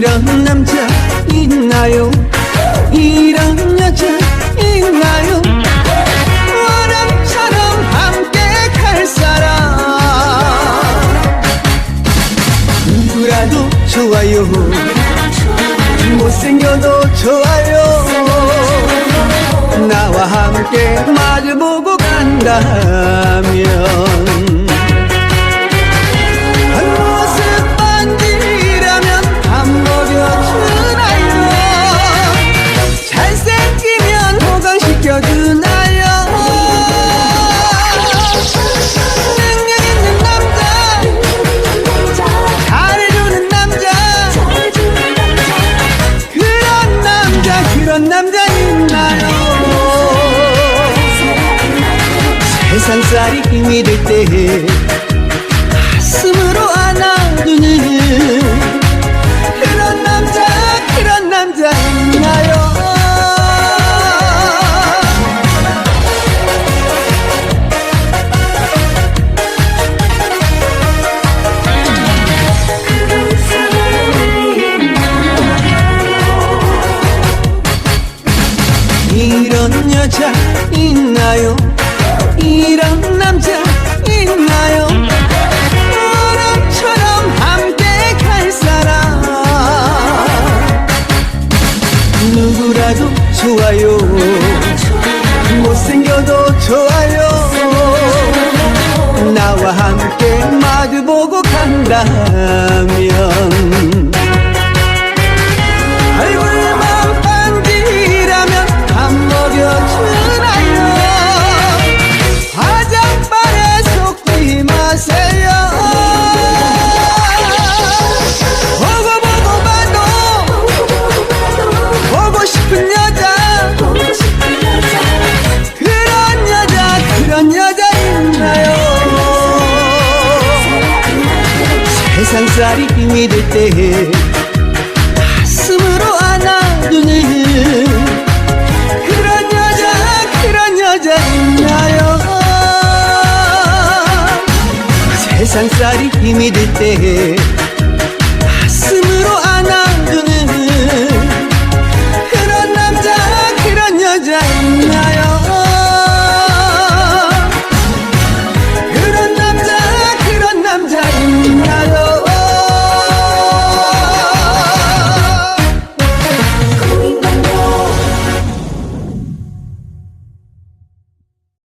이런 남자 있나요? 이런 여자 있나요? 원함처럼 함께 갈 사람 누구라도 좋아요 못생겨도 좋아요 나와 함께 마주보고 간다면 세상살이 힘이 들때 가슴으로 안아주는 그런 남자 그런 남자 있나요 이런 여자 있나요? 이런 남자 있나요? 너랑처럼 함께 갈 사람. 누구라도 좋아요. 못생겨도 좋아요. 나와 함께 마주 보고 간다면 세상살이 힘이될 때 가슴으로 안아주는 그런 여자 그런 여자 있나요? 세상살이 힘이될 때 가슴으로 안아주는 그런 남자 그런 여자 있나요?